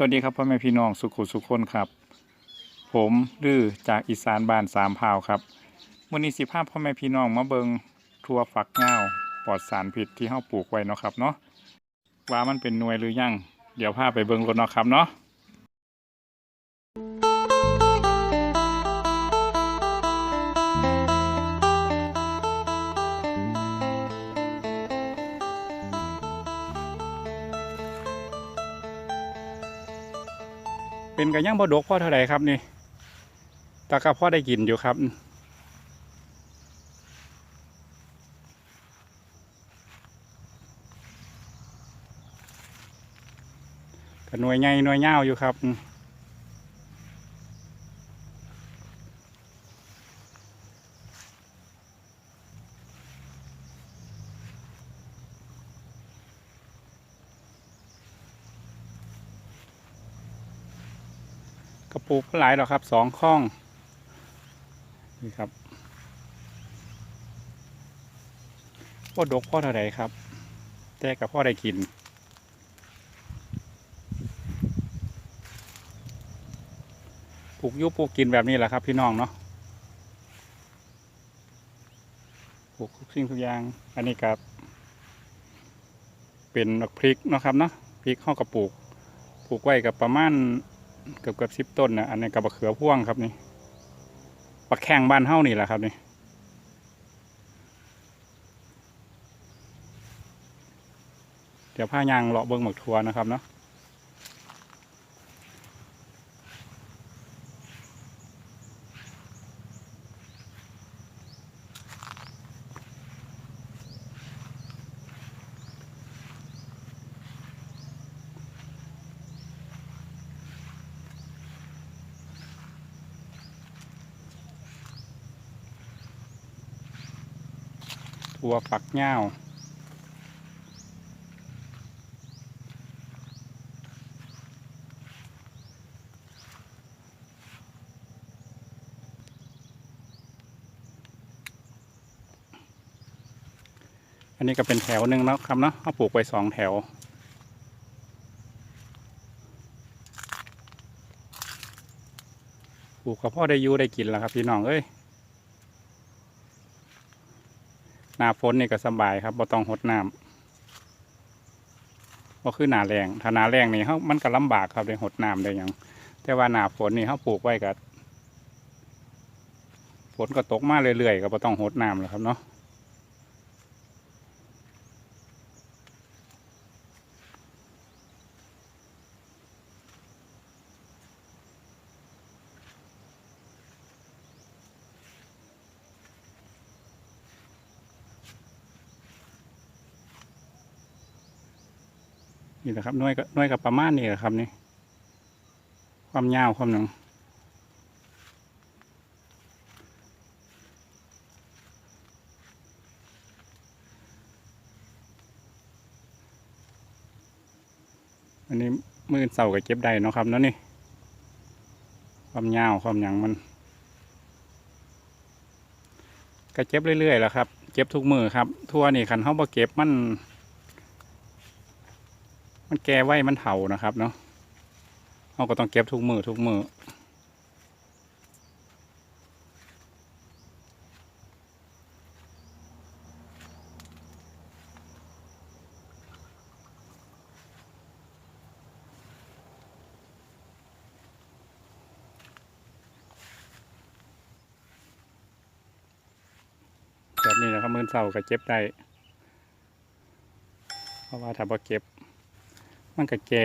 สวัสดีครับพ่อแม่พี่น้องสุขุสุขคนครับ ผมลือจากอีสานบ้านสามพาวครับวันนี้สิภาพพ่อแม่พี่น้องมาเบิงทัวฝักเงาวปลอดสารผิดที่เฮาปลูกไว้เนาะครับเนาะว่ามันเป็นหน่วยหรือยังเดี๋ยวพาไปเบิงรถเนาะครับเนาะ เป็นกระยังบ่ดกพ่อเท่าไหร่ครับนี่ตะกับพ่อได้กินอยู่ครับก็หน่วยใหญ่หน่วยเงาอยู่ครับ กระปุกหลายหรอกครับสองข้องนี่ครับพ่อดกพ่อเท่าไรครับ แต่กับพ่อได้กินปลูกยุปลูกกินแบบนี้แหละครับ พี่น้องเนาะปลูกทุกสิ่งทุกอย่าง อันนี้กับ เป็นดอกพริกนะครับเนาะพริกข้ากับปลูกปลูกไว้กับประมาณ เกือบเกือบสิบต้นนะอันนี้กับมะเขือพ่วงครับนี่ปักแข้งบ้านเฮ้านี่แหละครับนี่เดี๋ยวผ้ายางเลาะเบิ้งหมึกทัวนะครับเนาะ ถั่วฝักเง่าอันนี้ก็เป็นแถวหนึ่งแล้วครับเนาะเขาปลูกไว้สองแถว ปลูกกับพ่อได้ยูได้กินแล้วครับพี่น้องเอ้ย หน้าฝนนี่ก็สบายครับบ่ต้องหดน้ำบ่คือหนาแรงถ้าหนาแรงนี่เขามันก็ลำบากครับได้หดน้ำได้ยังแต่ว่าหนาฝนนี่เขาปลูกไว้กับฝนก็ตกมาเรื่อยๆก็บ่ต้องหดน้ำแล้วครับเนาะ นี่แหละครับน่วยก็หน่วยกับประมาณนี้แหละครับนี่ ความยาวความหนึ่งอันนี้มือเสากับเก็บได้เนาะครับนาะนี่ ความยาวความหยังมันก็เจ็บเรื่อยๆแหล้วครับเจ็บทุกมือครับ ทั่วนี่คันเขาบ่เก็บมัน มันแก่ไว้มันเถานะครับเนาะเราก็ต้องเก็บทุกมือทุกมือแบบนี้นะครับมือเสาก็เจ็บได้ เพราะว่าถ้าบ่เก็บ มันก็แก่